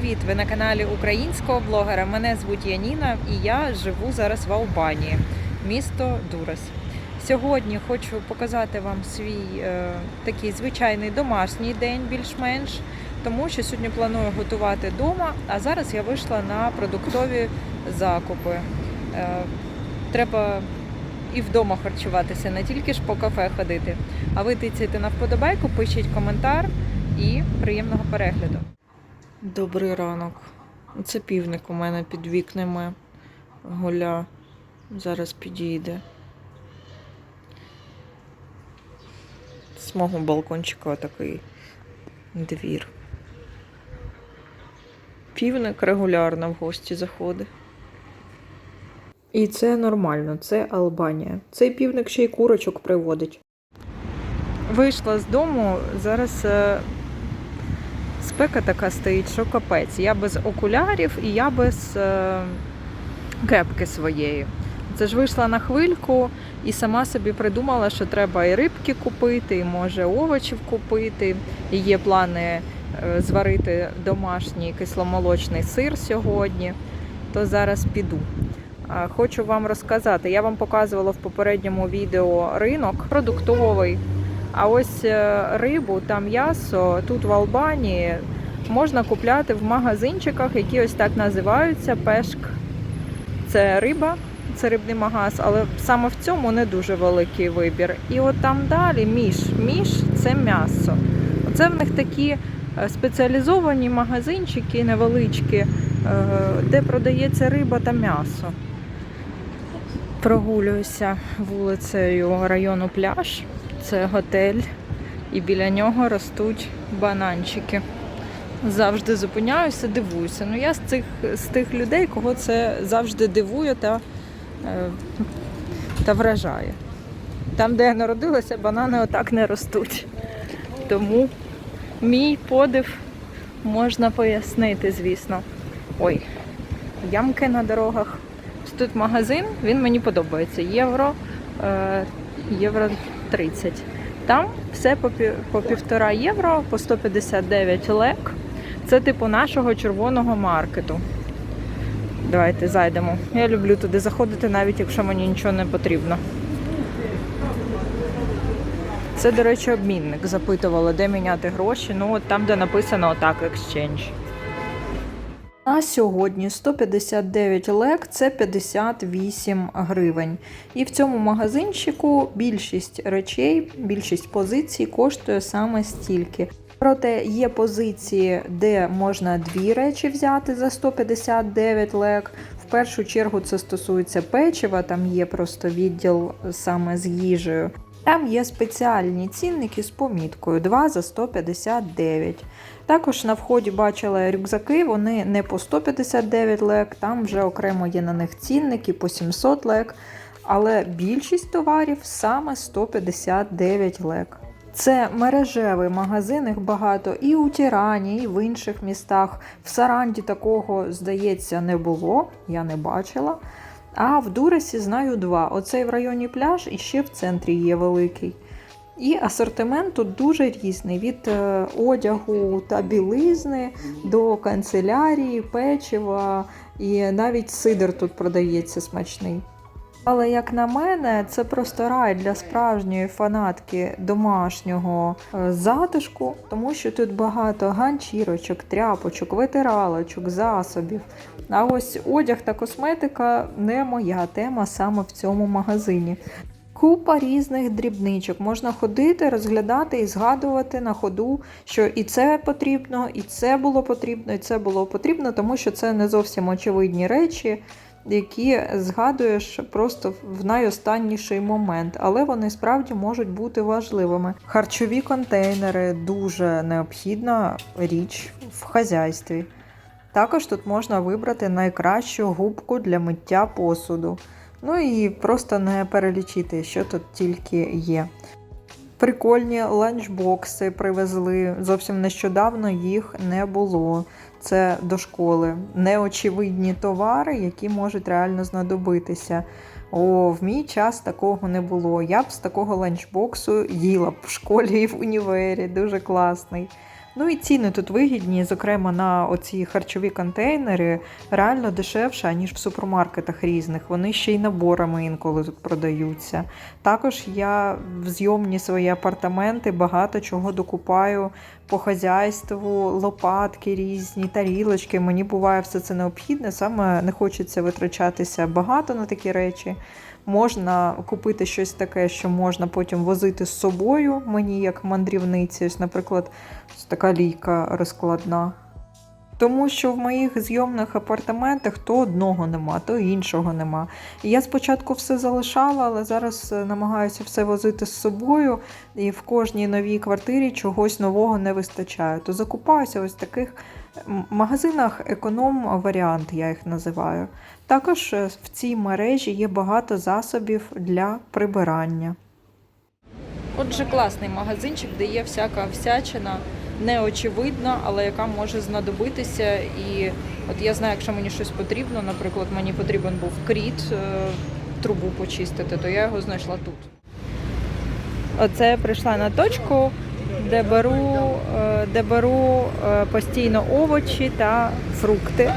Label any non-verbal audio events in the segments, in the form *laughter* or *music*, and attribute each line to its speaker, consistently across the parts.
Speaker 1: привіт! Ви на каналі українського блогера. Мене звуть Яніна і я живу зараз в Албанії, місто Дурес. Сьогодні хочу показати вам свій е, такий звичайний домашній день, більш-менш, тому що сьогодні планую готувати вдома, а зараз я вийшла на продуктові закупи. Е, треба і вдома харчуватися, не тільки ж по кафе ходити. А ви тицяйте на вподобайку, пишіть коментар і приємного перегляду. Добрий ранок. Це півник у мене під вікнами гуля. Зараз підійде. З мого балкончика такий двір. Півник регулярно в гості заходить. І це нормально, це Албанія. Цей півник ще й курочок приводить. Вийшла з дому, зараз е, спека така стоїть, що капець. Я без окулярів і я без е, кепки своєї. Це ж вийшла на хвильку і сама собі придумала, що треба і рибки купити, і може овочів купити. І є плани е, зварити домашній кисломолочний сир сьогодні, то зараз піду. Хочу вам розказати, я вам показувала в попередньому відео ринок продуктовий. А ось е, рибу та м'ясо тут в Албанії можна купляти в магазинчиках, які ось так називаються пешк. Це риба, це рибний магаз, але саме в цьому не дуже великий вибір. І от там далі між. Між це м'ясо. Це в них такі е, спеціалізовані магазинчики невеличкі, е, де продається риба та м'ясо. Прогулююся вулицею району пляж. Це готель, і біля нього ростуть бананчики. Завжди зупиняюся, дивуюся. Ну я з цих з тих людей, кого це завжди дивує та, е, та вражає. Там, де я народилася, банани отак не ростуть. Тому мій подив можна пояснити, звісно. Ой, ямки на дорогах. Тут магазин, він мені подобається. Євро, е, євро 30. Там все по, по півтора євро, по 159 лек. Це типу нашого червоного маркету. Давайте зайдемо. Я люблю туди заходити, навіть якщо мені нічого не потрібно. Це, до речі, обмінник. Запитували, де міняти гроші. Ну, от там, де написано отак Exchange. На сьогодні 159 лек це 58 гривень. І в цьому магазинчику більшість речей, більшість позицій коштує саме стільки. Проте є позиції, де можна дві речі взяти за 159 лек. В першу чергу це стосується печива, там є просто відділ саме з їжею. Там є спеціальні цінники з поміткою 2 за 159. Також на вході бачила рюкзаки, вони не по 159 лек, там вже окремо є на них цінники по 700 лек, але більшість товарів саме 159 лек. Це мережевий магазин, їх багато і у Тірані, і в інших містах. В Саранді такого, здається, не було, я не бачила. А в Дуресі знаю два. Оцей в районі пляж і ще в центрі є великий. І асортимент тут дуже різний: від е, одягу та білизни до канцелярії, печива, і навіть сидр тут продається смачний. Але, як на мене, це просто рай для справжньої фанатки домашнього е, затишку, тому що тут багато ганчірочок, тряпочок, витиралочок, засобів. А ось одяг та косметика не моя тема саме в цьому магазині. Купа різних дрібничок. Можна ходити, розглядати і згадувати на ходу, що і це потрібно, і це було потрібно, і це було потрібно, тому що це не зовсім очевидні речі, які згадуєш просто в найостанніший момент, але вони справді можуть бути важливими. Харчові контейнери дуже необхідна річ в хазяйстві. Також тут можна вибрати найкращу губку для миття посуду. Ну і просто не перелічити, що тут тільки є. Прикольні ланчбокси привезли. Зовсім нещодавно їх не було. Це до школи. Неочевидні товари, які можуть реально знадобитися. О, в мій час такого не було. Я б з такого ланчбоксу їла б в школі і в універі. Дуже класний. Ну і ціни тут вигідні, зокрема на оці харчові контейнери, реально дешевше, ніж в супермаркетах різних. Вони ще й наборами інколи тут продаються. Також я в зйомні свої апартаменти багато чого докупаю по хазяйству, лопатки різні, тарілочки. Мені буває все це необхідне. Саме не хочеться витрачатися багато на такі речі. Можна купити щось таке, що можна потім возити з собою, мені як мандрівниці. Ось, наприклад, ось така лійка розкладна. Тому що в моїх зйомних апартаментах то одного нема, то іншого нема. І я спочатку все залишала, але зараз е, намагаюся все возити з собою, і в кожній новій квартирі чогось нового не вистачає. То закупаюся ось таких м, магазинах економ варіант, я їх називаю. Також е, в цій мережі є багато засобів для прибирання. Отже, класний магазинчик, де є всяка всячина, неочевидна, але яка може знадобитися. І от я знаю, якщо мені щось потрібно, наприклад, мені потрібен був кріт, е, трубу почистити, то я його знайшла тут. Оце прийшла на точку, де беру, е, де беру е, постійно овочі та фрукти.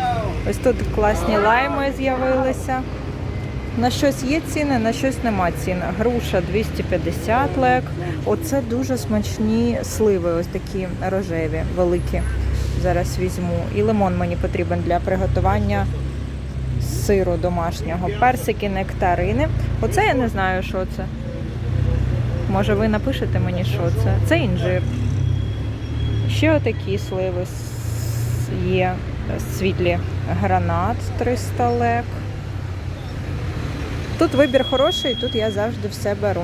Speaker 1: Ось тут класні лайми з'явилися. На щось є ціни, на щось нема ціни. Груша 250 лек. Оце дуже смачні сливи, ось такі рожеві, великі. Зараз візьму. І лимон мені потрібен для приготування сиру домашнього. Персики, нектарини. Оце я не знаю, що це. Може, ви напишете мені, що це? Це інжир. Ще отакі сливи є світлі гранат 300 лек. Тут вибір хороший, тут я завжди все беру.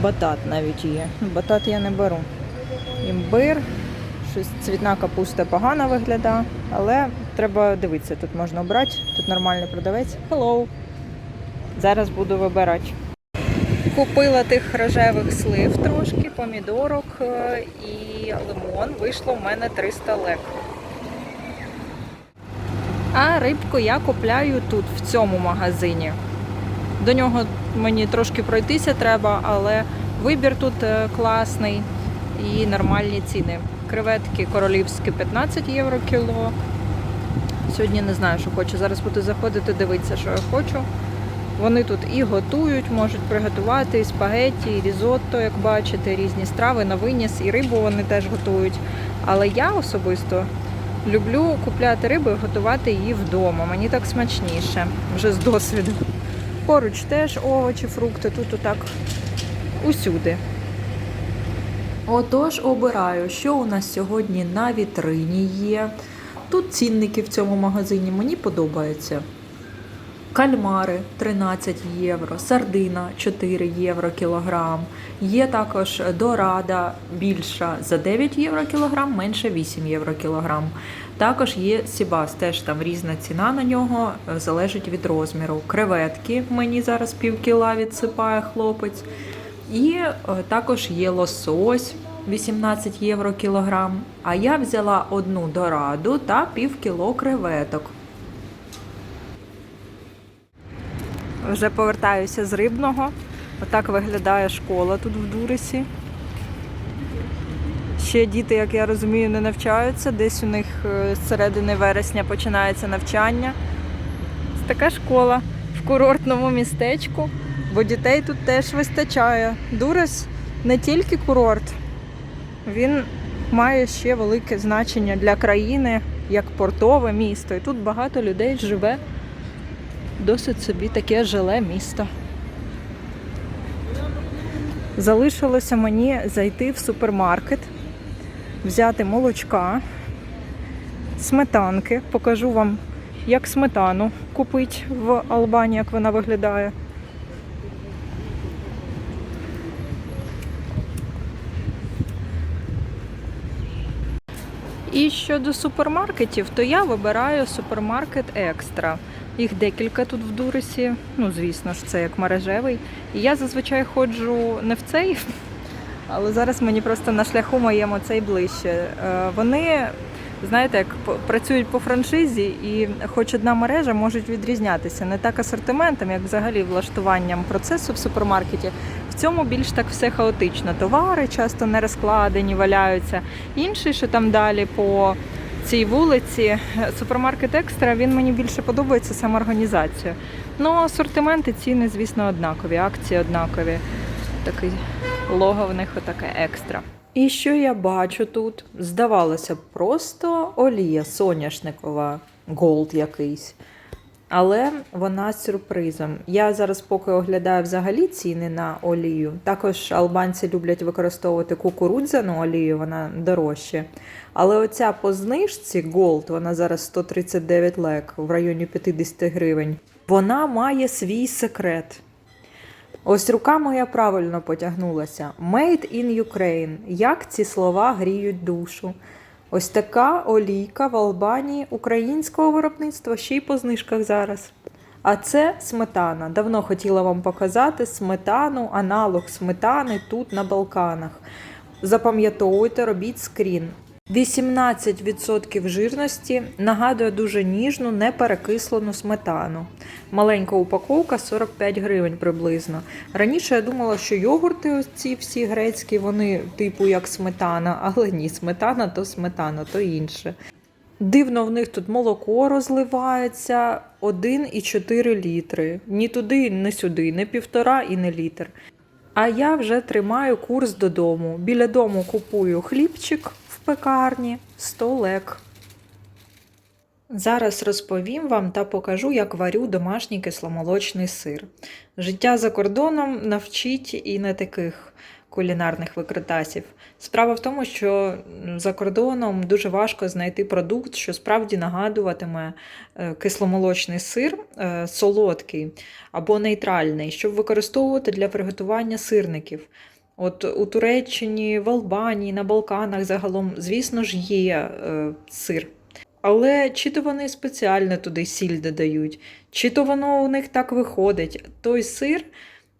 Speaker 1: Батат навіть є. Батат я не беру. Імбир, щось цвітна капуста погано виглядає, але треба дивитися, тут можна обрати, тут нормальний продавець. Hello! Зараз буду вибирати. Купила тих рожевих слив трошки, помідорок е, і лимон. Вийшло в мене 300 лек. А рибку я купляю тут, в цьому магазині. До нього мені трошки пройтися треба, але вибір тут е, класний і нормальні ціни. Креветки королівські 15 євро кіло. Сьогодні не знаю, що хочу. Зараз буду заходити, дивитися, що я хочу. Вони тут і готують, можуть приготувати і спагетті, і різотто, як бачите, різні страви на виніс, і рибу вони теж готують. Але я особисто люблю купляти рибу і готувати її вдома. Мені так смачніше, вже з досвіду. Поруч теж овочі, фрукти, тут отак усюди. Отож, обираю, що у нас сьогодні на вітрині є. Тут цінники в цьому магазині мені подобаються. Кальмари 13 євро, сардина 4 євро кілограм. Є також дорада більша за 9 євро кілограм, менше 8 євро кілограм. Також є сібас, теж там різна ціна на нього, е, залежить від розміру. Креветки мені зараз пів кіла відсипає хлопець. І е, також є лосось 18 євро кілограм. А я взяла одну дораду та пів кіло креветок. Вже повертаюся з рибного. Отак виглядає школа тут в Дурисі. Ще діти, як я розумію, не навчаються. Десь у них е, з середини вересня починається навчання. Це така школа в курортному містечку, бо дітей тут теж вистачає. Дурис не тільки курорт, він має ще велике значення для країни як портове місто. І тут багато людей живе досить собі таке жиле місто. Залишилося мені зайти в супермаркет, взяти молочка, сметанки. Покажу вам, як сметану купити в Албанії, як вона виглядає. І щодо супермаркетів, то я вибираю супермаркет екстра. Їх декілька тут в Дурисі. Ну, звісно ж, це як мережевий. І я зазвичай ходжу не в цей, *laughs* але зараз мені просто на шляху моєму цей ближче. Е, Вони знаєте, як працюють по франшизі, і хоч одна мережа можуть відрізнятися не так асортиментом, як взагалі влаштуванням процесу в супермаркеті. В цьому більш так все хаотично. Товари часто не розкладені, валяються. Інший, що там далі по цій вулиці, супермаркет екстра, він мені більше подобається саме організацією. Ну, асортименти, ціни, звісно, однакові, акції однакові. Такий лого в них отаке екстра. І що я бачу тут? Здавалося б, просто олія соняшникова, голд якийсь. Але вона з сюрпризом. Я зараз поки оглядаю взагалі ціни на олію. Також албанці люблять використовувати кукурудзяну олію, вона дорожче. Але оця по знижці Gold, вона зараз 139 лек в районі 50 гривень. Вона має свій секрет. Ось рука моя правильно потягнулася. Made in Ukraine. Як ці слова гріють душу. Ось така олійка в Албанії українського виробництва, ще й по знижках зараз. А це сметана. Давно хотіла вам показати сметану, аналог сметани тут на Балканах. Запам'ятовуйте, робіть скрін. 18% жирності нагадує дуже ніжну, неперекислену сметану. Маленька упаковка 45 гривень приблизно. Раніше я думала, що йогурти ось ці всі грецькі, вони типу як сметана, але ні, сметана то сметана, то інше. Дивно, в них тут молоко розливається 1,4 літри. Ні туди, ні сюди, не півтора і не літр. А я вже тримаю курс додому. Біля дому купую хлібчик пекарні, 100 лек. Зараз розповім вам та покажу, як варю домашній кисломолочний сир. Життя за кордоном навчить і не таких кулінарних викритасів. Справа в тому, що за кордоном дуже важко знайти продукт, що справді нагадуватиме е, кисломолочний сир е, солодкий або нейтральний, щоб використовувати для приготування сирників. От у Туреччині, в Албанії, на Балканах загалом, звісно ж, є е, сир. Але чи то вони спеціально туди сіль додають, чи то воно у них так виходить. Той сир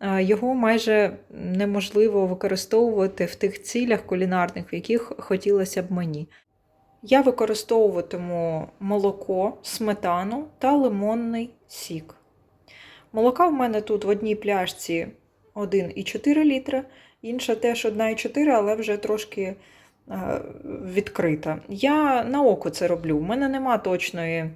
Speaker 1: е, його майже неможливо використовувати в тих цілях кулінарних, в яких хотілося б мені. Я використовуватиму молоко, сметану та лимонний сік. Молока в мене тут в одній пляшці 1,4 літра, інша теж 1,4, але вже трошки е, відкрита. Я на око це роблю. У мене нема точної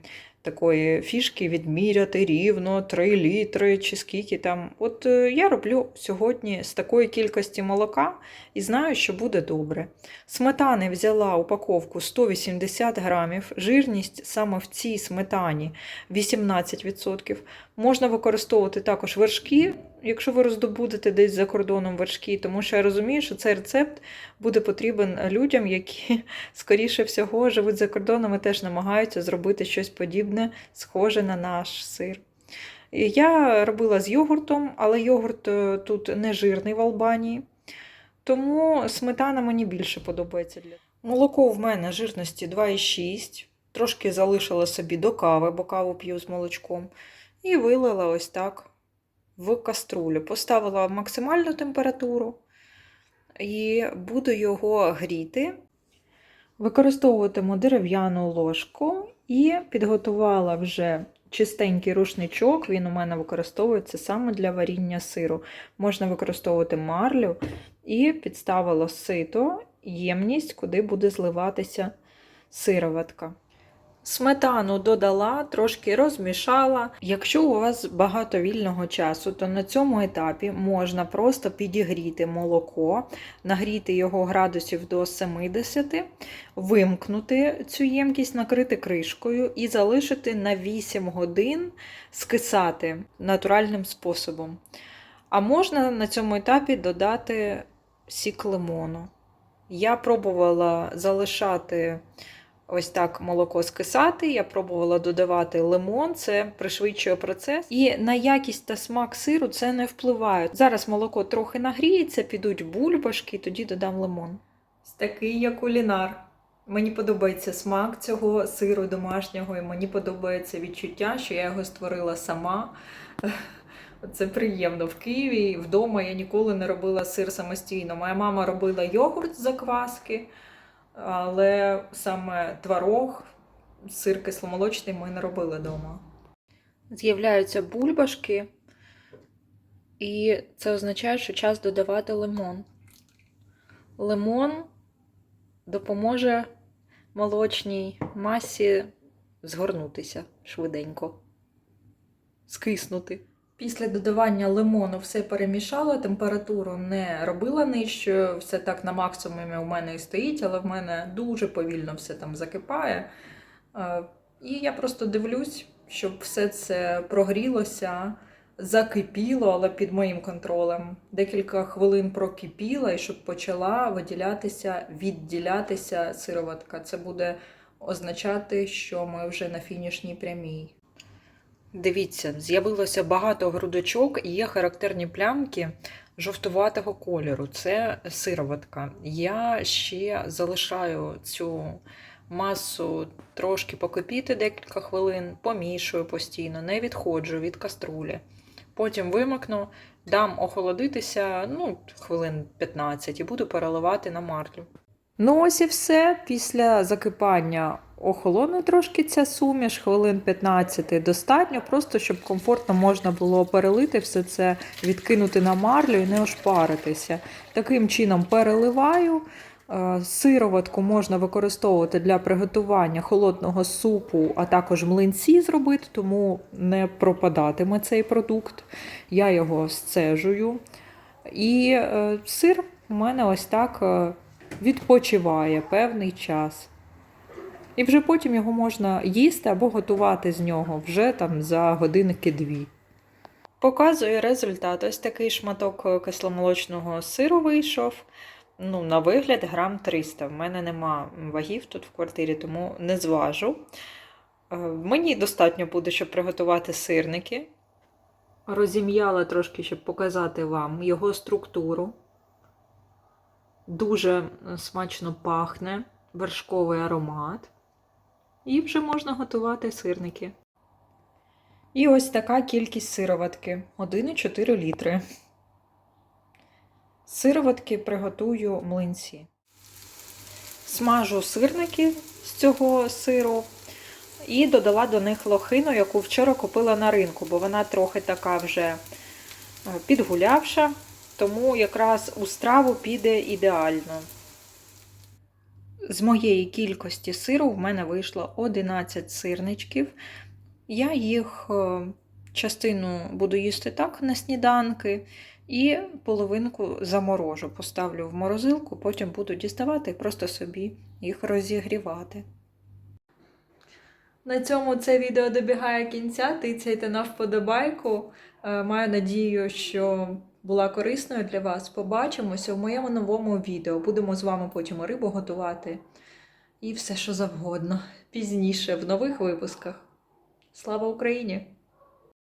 Speaker 1: такої фішки відміряти рівно 3 літри чи скільки там. От е, я роблю сьогодні з такої кількості молока і знаю, що буде добре. Сметани взяла упаковку 180 грамів, жирність саме в цій сметані 18%. Можна використовувати також вершки, якщо ви роздобудете десь за кордоном вершки, тому що я розумію, що цей рецепт буде потрібен людям, які, *laughs* скоріше всього, живуть за кордоном і теж намагаються зробити щось подібне, схоже на наш сир. Я робила з йогуртом, але йогурт е, тут не жирний в Албанії, тому сметана мені більше подобається. Молоко в мене жирності 2,6. Трошки залишила собі до кави, бо каву п'ю з молочком. І вилила ось так в каструлю. Поставила максимальну температуру і буду його гріти. Використовуватиму дерев'яну ложку і підготувала вже чистенький рушничок. Він у мене використовується саме для варіння сиру. Можна використовувати марлю і підставила сито, ємність, куди буде зливатися сироватка. Сметану додала, трошки розмішала. Якщо у вас багато вільного часу, то на цьому етапі можна просто підігріти молоко, нагріти його градусів до 70, вимкнути цю ємкість, накрити кришкою і залишити на 8 годин скисати натуральним способом. А можна на цьому етапі додати сік лимону. Я пробувала залишати ось так молоко скисати. Я пробувала додавати лимон, це пришвидшує процес. І на якість та смак сиру це не впливає. Зараз молоко трохи нагріється, підуть бульбашки, тоді додам лимон. Такий я кулінар. Мені подобається смак цього сиру домашнього, і мені подобається відчуття, що я його створила сама. *laughs* Це приємно. В Києві вдома я ніколи не робила сир самостійно. Моя мама робила йогурт з закваски. Але саме творог, сир кисломолочний ми не робили вдома. З'являються бульбашки, і це означає, що час додавати лимон. Лимон допоможе молочній масі згорнутися швиденько, скиснути. Після додавання лимону все перемішала, температуру не робила нижчою, все так на максимумі у мене і стоїть, але в мене дуже повільно все там закипає. Е, І я просто дивлюсь, щоб все це прогрілося, закипіло, але під моїм контролем. Декілька хвилин прокипіла і щоб почала виділятися, відділятися сироватка. Це буде означати, що ми вже на фінішній прямій. Дивіться, з'явилося багато грудочок і є характерні плямки жовтуватого кольору. Це сироватка. Я ще залишаю цю масу трошки покипіти декілька хвилин, помішую постійно, не відходжу від каструлі. Потім вимикну, дам охолодитися ну, хвилин 15 і буду переливати на марлю. Ну, ось і все. Після закипання охолоне трошки ця суміш, хвилин 15 достатньо, просто щоб комфортно можна було перелити все це, відкинути на марлю і не ошпаритися. Таким чином переливаю. Е, Сироватку можна використовувати для приготування холодного супу, а також млинці зробити, тому не пропадатиме цей продукт. Я його сцежую. І е, сир у мене ось так е, відпочиває певний час. І вже потім його можна їсти або готувати з нього вже там за годинки-дві. Показую результат. Ось такий шматок кисломолочного сиру вийшов. Ну, на вигляд, грам 300. В мене нема вагів тут в квартирі, тому не зважу. Е, Мені достатньо буде, щоб приготувати сирники. Розім'яла трошки, щоб показати вам його структуру. Дуже смачно пахне, вершковий аромат. І вже можна готувати сирники. І ось така кількість сироватки 1,4 літри. Сироватки приготую млинці. Смажу сирники з цього сиру і додала до них лохину, яку вчора купила на ринку, бо вона трохи така вже е, підгулявша, тому якраз у страву піде ідеально. З моєї кількості сиру в мене вийшло 11 сирничків. Я їх е, частину буду їсти так на сніданки, і половинку заморожу. Поставлю в морозилку, потім буду діставати і просто собі їх розігрівати. На цьому це відео добігає кінця. Тицяйте на вподобайку. Е, Маю надію, що була корисною для вас. Побачимося в моєму новому відео. Будемо з вами потім рибу готувати і все, що завгодно. Пізніше в нових випусках. Слава Україні!